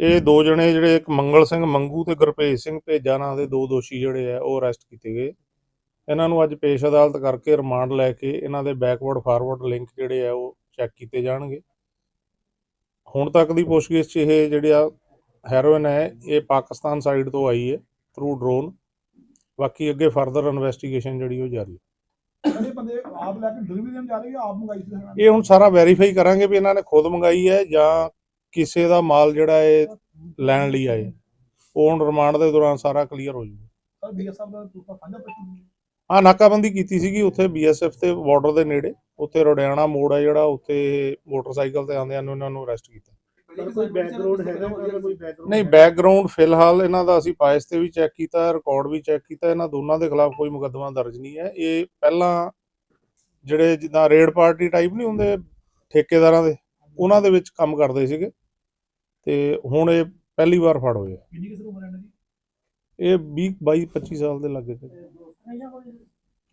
ਇਹ ਦੋ ਜਣੇ ਜਿਹੜੇ ਇੱਕ ਮੰਗਲ ਸਿੰਘ ਮੰਗੂ ਤੇ ਗੁਰਭੇਜ ਸਿੰਘ ਭੇਜਾ ਨਾਂ ਦੇ ਦੋ ਦੋਸ਼ੀ ਜਿਹੜੇ ਆ ਉਹ ਅਰੈਸਟ ਕੀਤੇ ਗਏ। ਇਹਨਾਂ ਨੂੰ ਅੱਜ ਪੇਸ਼ ਅਦਾਲਤ ਕਰਕੇ ਰਿਮਾਂਡ ਲੈ ਕੇ ਇਹਨਾਂ ਦੇ ਬੈਕਵਰਡ ਫਾਰਵਰਡ ਲਿੰਕ ਜਿਹੜੇ ਆ ਉਹ ਚੈੱਕ ਕੀਤੇ ਜਾਣਗੇ। ਹੁਣ ਤੱਕ ਦੀ ਪੁੱਛਗਿੱਛ 'ਚ ਇਹ ਜਿਹੜਾ ਹੈਰੋਇਨ ਹੈ ਇਹ ਪਾਕਿਸਤਾਨ ਸਾਈਡ ਤੋਂ ਆਈ ਹੈ ਥਰੂ ਡਰੋਨ ਬਾਕੀ ਅੱਗੇ ਫਰਦਰ ਇਨਵੈਸਟੀਗੇਸ਼ਨ ਜਿਹੜੀ ਉਹ ਜਾਰੀ ਹੈ। ਇਹ ਬੰਦੇ ਆਪ ਲੈ ਕੇ ਡਿਲੀਵਰੀ ਦੇਣ ਜਾ ਰਹੇ ਆ ਆਪ ਮੰਗਾਈ ਸੀ? ਇਹਨਾਂ ਨੇ? ਇਹ ਹੁਣ ਸਾਰਾ ਵੈਰੀਫਾਈ ਕਰਾਂਗੇ ਵੀ ਇਹਨਾਂ ਨੇ ਖੁਦ ਮੰਗਾਈ ਹੈ ਜਾਂ ਕਿਸੇ ਦਾ ਮਾਲ ਜਿਹੜਾ ਇਹ ਲੈਣ ਲਈ ਆਏ। ਉਹ ਹੁਣ ਰਿਮਾਂਡ ਦੇ ਦੌਰਾਨ ਸਾਰਾ ਕਲੀਅਰ ਹੋ ਜਾਊਗਾ ਸਰ ਬੀਐਸਐਫ ਦਾ ਪੂਰਾ ਸਾਂਝਾ ਪ੍ਰਸ਼ਨ ਹਾਂ ਨਾਕਾਬੰਦੀ ਕੀਤੀ ਸੀਗੀ ਉੱਥੇ ਬੀਐਸਐਫ ਤੇ ਬਾਰਡਰ ਦੇ ਨੇੜੇ। ਉੱਥੇ ਰੋਡਿਆਣਾ ਮੋੜ ਆ ਜਿਹੜਾ ਉੱਥੇ ਮੋਟਰਸਾਈਕਲ ਤੇ ਆਉਂਦਿਆਂ ਨੂੰ ਇਹਨਾਂ ਨੂੰ ਅਰੈਸਟ ਕੀਤਾ। ਕੋਈ ਬੈਕਗ੍ਰਾਉਂਡ ਹੈਗਾ ਕੋਈ background? ਨਹੀਂ ਬੈਕਗ੍ਰਾਉਂਡ ਫਿਲਹਾਲ ਇਹਨਾਂ ਦਾ ਅਸੀਂ ਪਾਇਸ ਤੇ ਵੀ ਚੈੱਕ ਕੀਤਾ ਰਿਕਾਰਡ ਵੀ ਚੈੱਕ ਕੀਤਾ ਇਹਨਾਂ ਦੋਨਾਂ ਦੇ ਖਿਲਾਫ ਕੋਈ ਮੁਕੱਦਮਾ ਦਰਜ ਨਹੀਂ ਹੈ। ਇਹ ਪਹਿਲਾਂ ਜਿਹੜੇ ਜਿੱਦਾਂ ਰੇਡ ਪਾਰਟੀ ਟਾਈਪ ਨਹੀਂ ਹੁੰਦੇ ਠੇਕੇਦਾਰਾਂ ਦੇ ਉਹਨਾਂ ਦੇ ਵਿੱਚ ਕੰਮ ਕਰਦੇ ਸੀਗੇ। ਤੇ ਹੁਣ ਇਹ ਪਹਿਲੀ ਵਾਰ ਫੜ ਹੋਏ ਆ। ਕਿੰਨੀ ਕਿਸ ਨੂੰ ਮਰਨ ਦੀ? ਇਹ 20 22 25 ਸਾਲ ਦੇ ਲੱਗੇ ਤੇ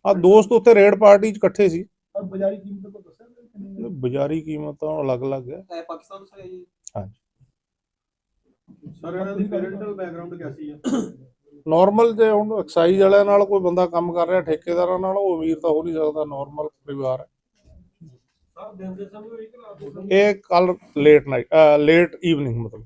ਆ ਦੋਸਤ ਉੱਥੇ ਰੇਡ ਪਾਰਟੀ 'ਚ ਇਕੱਠੇ ਸੀ। ਔਰ ਬਾਜ਼ਾਰੀ ਕੀਮਤ ਕੋ ਦੱਸਿਆ ਕਿ ਕਿੰਨੀ ਬਾਜ਼ਾਰੀ ਕੀਮਤ ਤਾਂ ਅਲੱਗ-ਅਲੱਗ ਹੈ। ਹੈ ਪਾਕਿਸਤਾਨ ਤੋਂ ਹੈ ਜੀ। ਸਰ ਇਹਨਾਂ ਦੀ ਪੈਰੈਂਟਲ ਬੈਕਗ੍ਰਾਉਂਡ ਕਿਆ ਨਾਰਮਲ ਜੇ ਹੁਣ ਐਕਸਾਈਜ਼ ਵਾਲਿਆਂ ਨਾਲ ਕੋਈ ਬੰਦਾ ਕੰਮ ਕਰ ਰਿਹਾ ਠੇਕੇਦਾਰਾਂ ਨਾਲ ਉਹ ਅਮੀਰ ਤਾਂ ਹੋ ਨਹੀਂ ਸਕਦਾ ਨਾਰਮਲ ਪਰਿਵਾਰ ਹੈ ਸਰ ਦਿਨ ਦੇ ਸਮੇਂ ਇੱਕ ਰਾਤ ਇਹ ਕੱਲ ਲੇਟ ਨਾਈਟ ਲੇਟ ਈਵਨਿੰਗ ਮਤਲਬ।